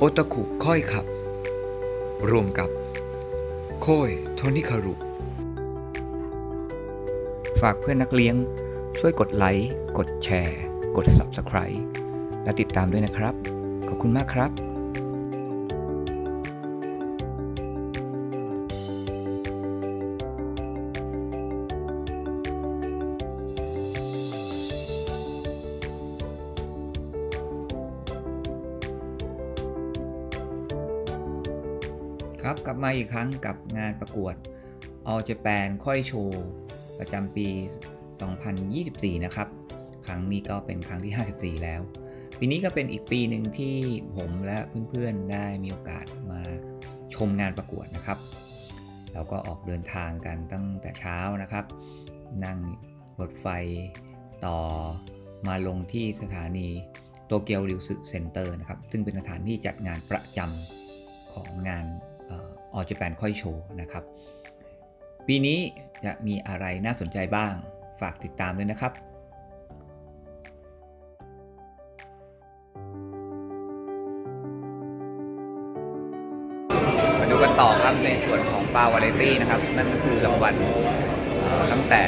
โอตาคุค่อยขับ รวมกับ โคยโทนิคารุ ฝากเพื่อนนักเลี้ยง ช่วยกดไลค์ กดแชร์ กด Subscribe และติดตามด้วยนะครับ ขอบคุณมากครับ ครับกลับมาอีกครั้งกับงานประกวด All Japan ค่อยโชว์ประจำปี 2024 นะครับ ครั้งนี้ก็เป็นครั้งที่ 54 แล้ว ปีนี้ก็เป็นอีกปีหนึ่งที่ผมและเพื่อนๆได้มีโอกาสมาชมงานประกวดนะครับเราก็ออกเดินทางกันตั้งแต่เช้านะครับ นั่งรถไฟต่อมาลงที่สถานีโตเกียวริวสึเซ็นเตอร์นะครับ ซึ่งเป็นสถานที่จัดงานประจำของงาน ออจแปนค่อยโชว์นะครับ ปีนี้จะมีอะไรน่าสนใจบ้าง ฝากติดตามด้วยนะครับมาดูกันต่อครับในส่วนของปาวาเลตี้นะครับ นั่นก็คือรางวัลตั้งแต่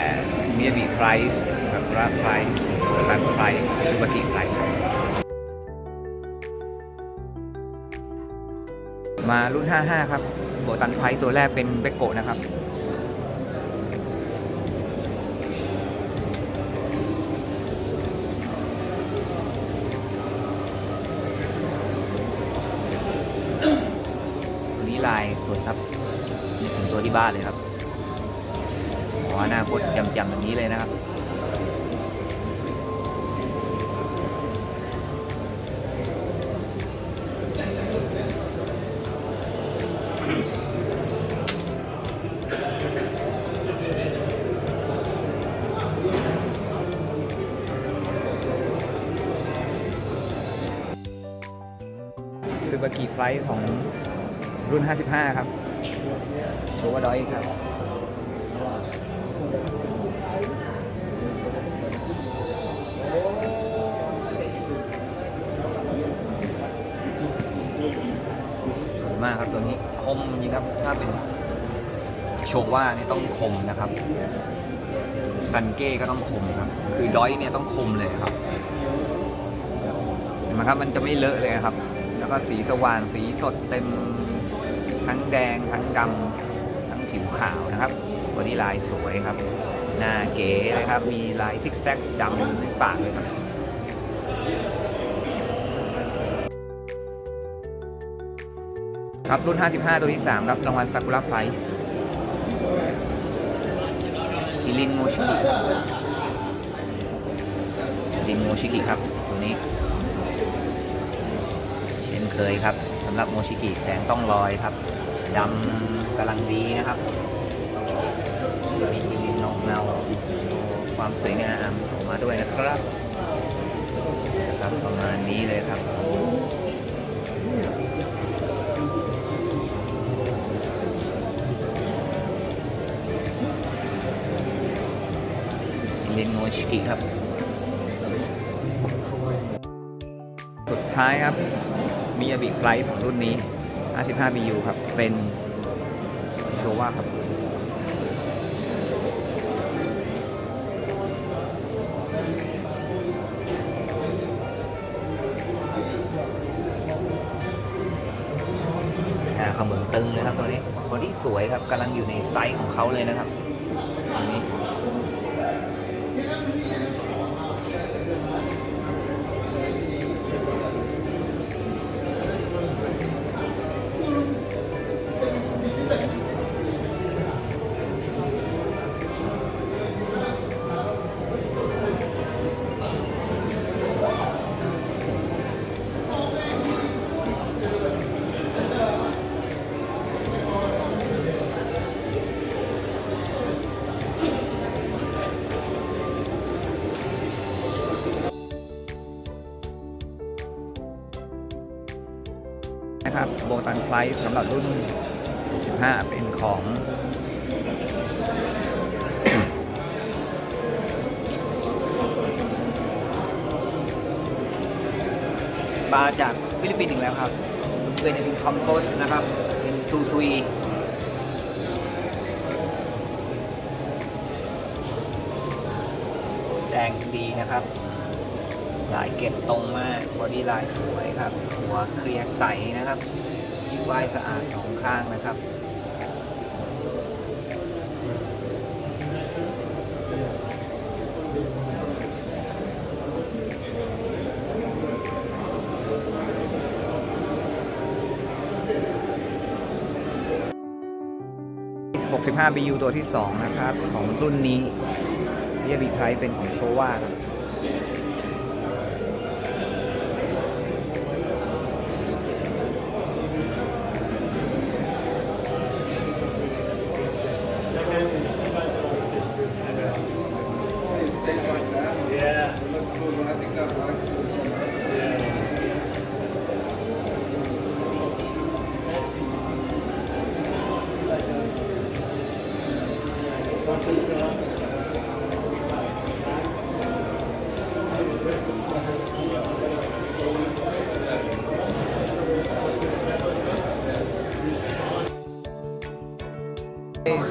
มีบีไพรส์กับราไพรส์รันไพรส์หรือบัติไพรส์ มารุ่น 55 ครับโบตันไพล์ตัวแรกเป็นเบโกะนะครับนี้ลายสวยครับนึกถึงตัวที่บ้านเลยครับอ๋ออนาคตจำๆแบบนี้เลยนะครับ ซูบากิไฟล์ของรุ่น 55 ครับโชวาดอยครับสวยมากครับตัวนี้คมจริงครับ ถ้าเป็นโชว่านี่ต้องคมนะครับซันเก้ก็ต้องคมครับ คือดอยเนี่ยต้องคมเลยครับเห็นไหมครับมันจะไม่เลอะเลยครับ ก็สีสว่างสีสดเต็มทั้งแดงทั้งดำทั้งผิวขาวนะครับวันนี้ลายสวยครับ หน้าเก๋เลยครับ มีลายซิกแซกดำที่ปากเลยครับครับรุ่น 55 ตัวที่ 3 ครับรางวัลซากุระไพรส์กิลินโมชิกิกิลินโมชิกิครับ ตัวนี้ เช่นเคยครับสำหรับโมชิกิแสงต้องลอยครับดำกำลังดีนะครับมีกิรินนองเงาความสวยงามออกมาด้วยนะครับนะครับประมาณนี้เลยครับลินโมชิกิครับ สุดท้ายครับ มีอาบิไฟล์ของรุ่นนี้ 55 BU ครับ เป็นโชว่าครับอ่าขมือตึงเลยครับตัวนี้ตัวที่สวยครับกำลังอยู่ในไซส์ของเขาเลยนะครับตัวนี้ นะครับโบตันไพรส์สำหรับรุ่น15เป็นของมาจากฟิลิปปินส์อีกแล้วครับเบนฟินคอมโพสนะครับ เป็นซูซุยแดงดีนะครับ ลายเก็บตรงมากบอดี้ลายสวยครับ หัวเคลียร์ใสนะครับยิ้มไหวสะอาดสองข้างนะครับ65 BU ตัวที่ 2 นะครับ ของรุ่นนี้เรียบีไพรเป็นของโชว่าครับ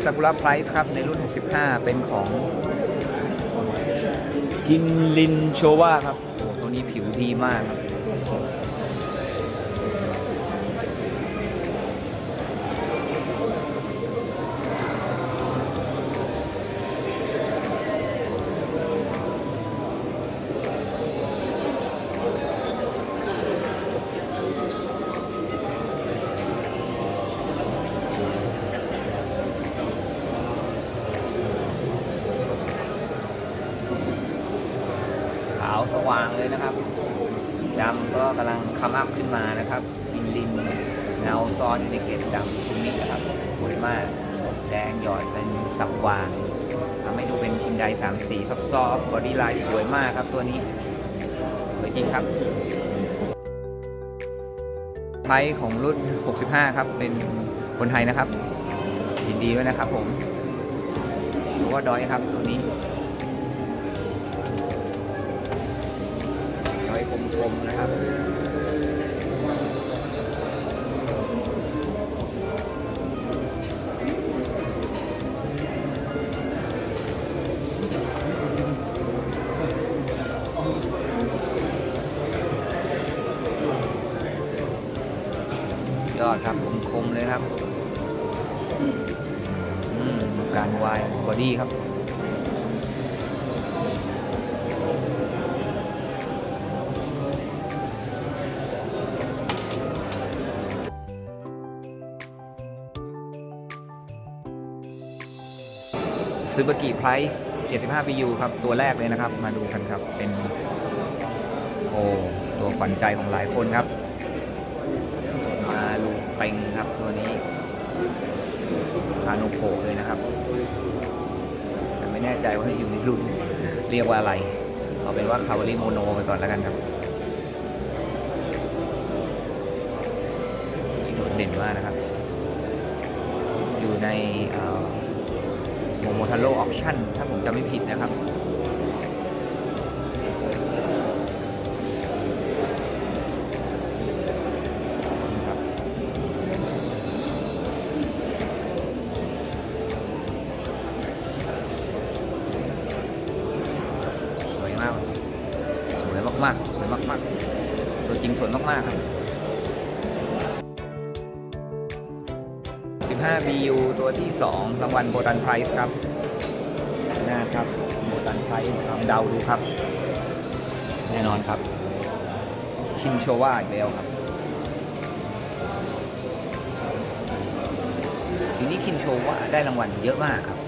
ากุระไพรส์ครับ ในรุ่น 65 เป็นของกินลินโชวาครับโอ้ตัวนี้ผิวดีมากครับ ขาวสว่างเลยนะครับดำก็กำลังคัมอัพขึ้นมานะครับดินดินเงาซ้อนอยู่ในเกล็ดดำตรงนี้นะครับส วยมาแดงหยอดเป็นสับวางทำให้ดูเป็นคินไดสามสีซอฟต์ๆบอดี้ลายสวยมากครับตัวนี้สวยจริงครับไทยของรุ่น 65 ครับ เป็นคนไทยนะครับยินดีด้วยนะครับผมหรือว่าดอยครับตัวนี้น้อยคมๆนะครับ อดครับคมๆเลยครับการวายบอดี้ครับซูเปอร์กีไพรส์75 BU ครับ ตัวแรกเลยนะครับ มาดูกันครับ เป็น โอ้ ตัวขวัญใจของหลายคนครับ งครับตัวนี้คาโนโผเลยนะครับแต่ไม่แน่ใจว่าอยู่ในรุ่นเรียกว่าอะไร เอาเป็นว่าคาวาริโมโนไปก่อนแล้วกันครับนี่โดดเด่นมากนะครับ อยู่ในโมโมทาโร่ออคชั่นถ้าผมจำไม่ผิดนะครับ มากสวยมากๆตัวจริงสวยมากๆครับ 15 BU ตัวที่ 2 รางวัลโบตันไพรส์ครับหน้าครับโบตันไพรส์ลองเดาดูครับ แน่นอนครับ ชินโชวาอีกแล้วครับทีนี้คินโชวาได้รางวัลเยอะมากครับ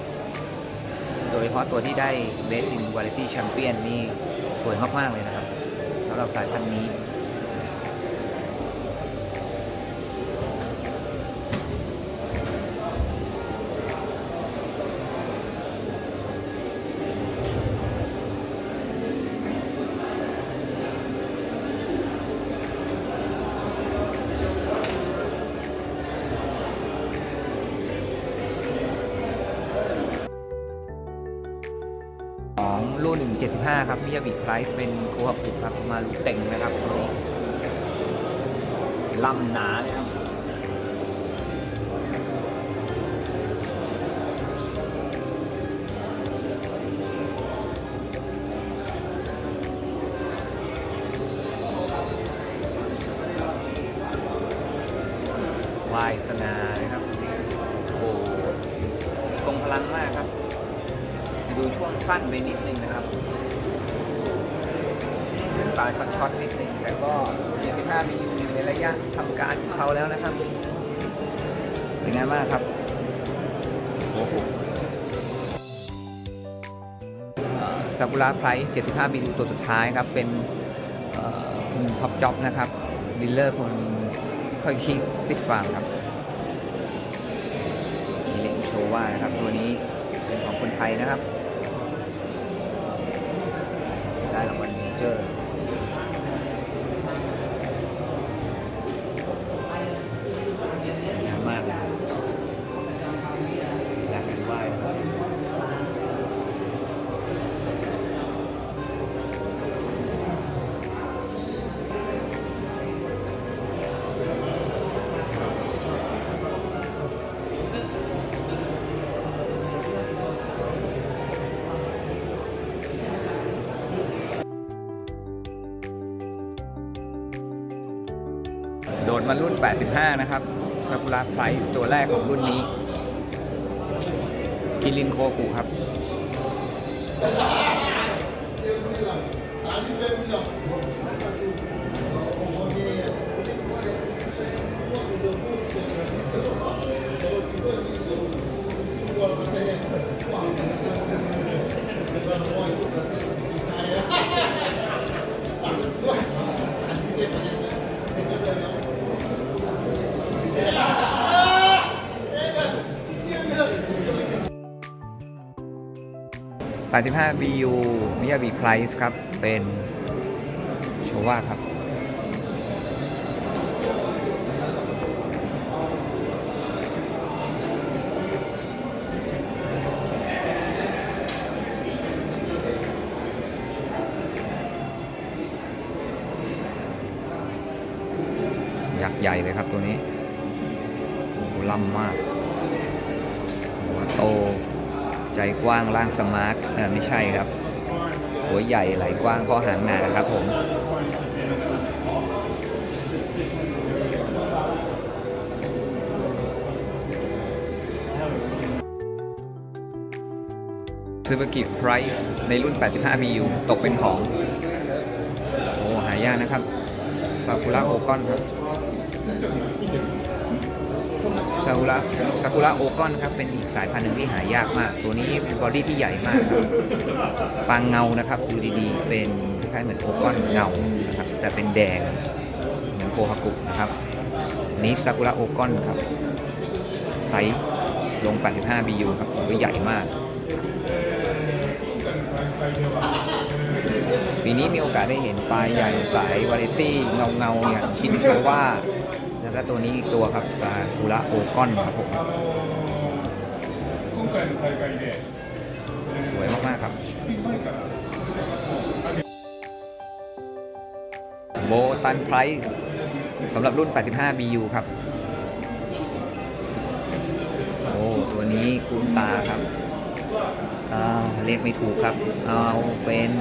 โดยเฉพาะตัวที่ได้ Best in Variety Champion นี่สวยมาก ๆ เลยนะครับ สำหรับสายพันธุ์นี้ 25 ครับมิยาบิไพรส์เป็นโคฮับปุครับมาลุกเต็งนะครับลำหนาเลยครับาช็อตๆนิดนึงแต่ก็25มีอยู่ในระยะทำการของเขาแล้วนะครับเป็นไงบ้างครับโอ้โหซากุระไพรส์75มีดูตัวสุดท้ายครับ เป็นท็อปจ็อบนะครับดิลเลอร์คนค่อยคิกฟิชฟาร์มครับมีเล็งโชว์ว่านะครับ ตัวนี้เป็นของคนไทยนะครับ ได้รางวัลเมเจอร์ ดมารุ่น 85 นะครับซากุระไพรส์ตัวแรกของรุ่นนี้ กิลินโคกุครับ 85 BU มิยาบิไพรส์ครับ เป็นโชว่าครับยักษ์ใหญ่เลยครับตัวนี้โอ้โหล่ำมากหัวโต ใจกว้างร่างสมาร์ทเออไม่ใช่ครับ หัวใหญ่ไหลกว้างข้อหางหนาครับผมซูเปอร์กิฟไพรส์ในรุ่น 85 BU ตกเป็นของ โอ้ หายากนะครับซากุระโอกอนครับากุระซากุระโอกอนครับเป็นอีกสายพันธุ์หนึ่งที่หายากมาก ตัวนี้เป็นบอดี้ที่ใหญ่มากครับปางเงานะครับดูดีๆ เป็นคล้ายๆเหมือนโอกอนเงานะครับแต่เป็นแดงเหมือนโคฮากุนะครับนี้ซากุระโอกอนครับไซส์ลง 85 BU ครับตัวใหญ่มากปีนี้มีโอกาสได้เห็นปลาใหญ่สายวาไรตี้เงาเงาๆเนี่ยคินโซว่า ก็ตัวนี้อีกตัวครับซากุระโอกอนครับผมสวยมากมากครับ โบตันไพรส์สำหรับรุ่น 85 BU ครับ โอ้ตัวนี้คุณตาครับเรียกไม่ถูกครับ เอาเป็น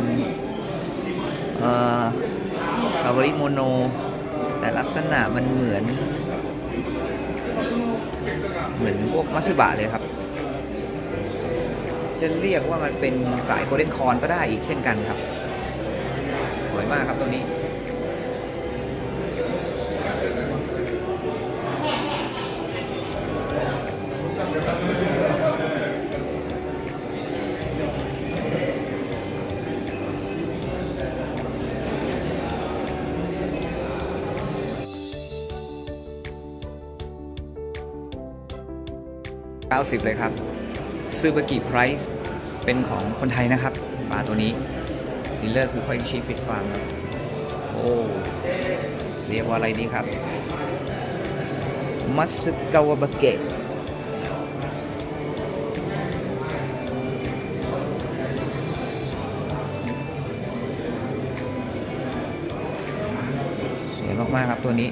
เอ่อคาร์บริโมโน แต่ลักษณะมันเหมือน เหมือนพวกมัตสึบะเลยครับ จะเรียกว่ามันเป็นสายโกลเด้นคอนก็ได้อีกเช่นกันครับ สวยมากครับตัวนี้ 90 เลยครับซูเปอร์กิไพรส์เป็นของคนไทยนะครับปลาตัวนี้ดีลเลอร์คือค่อยชีฟิตฟาร์มโอ้เรียกว่าอะไรดีครับ มัสกาวาบะเกะสวยมากๆครับตัวนี้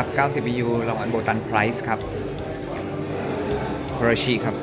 ครับ90 BU รางวัลโบตันไพรส์ครับโครชิครับ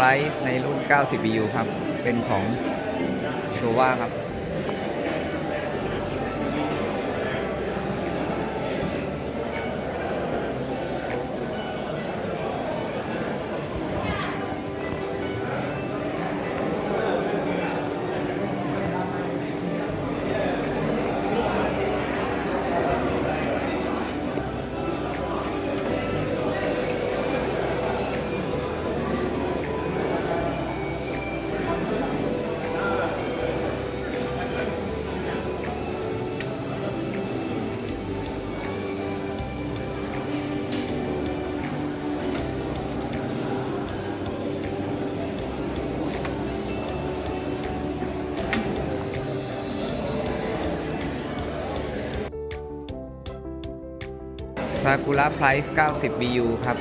ไลท์ในรุ่น 90 BU ครับ เป็นของโชว่าครับ ซากุระไพรส์90 BU ครับ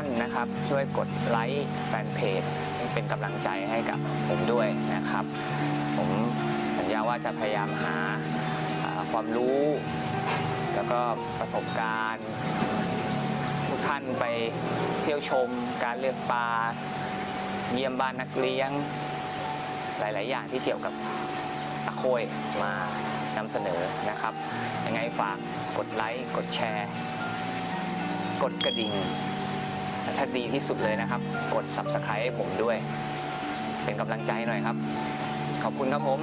านนะครับ ช่วยกดไลค์แฟนเพจเป็นกำลังใจให้กับผมด้วยนะครับ ผมสัญญาว่าจะพยายามหาความรู้ แล้วก็ประสบการณ์ ทุกท่านไปเที่ยวชมการเลือกปลาเยี่ยมบ้านนักเลี้ยง หลาย ๆ อย่างที่เกี่ยวกับตะโคยมานำเสนอนะครับ ยังไงฝากกดไลค์ กดแชร์ กดกระดิ่ง ถ้าดีที่สุดเลยนะครับ กด subscribe ให้ผมด้วย เป็นกำลังใจหน่อยครับ ขอบคุณครับผม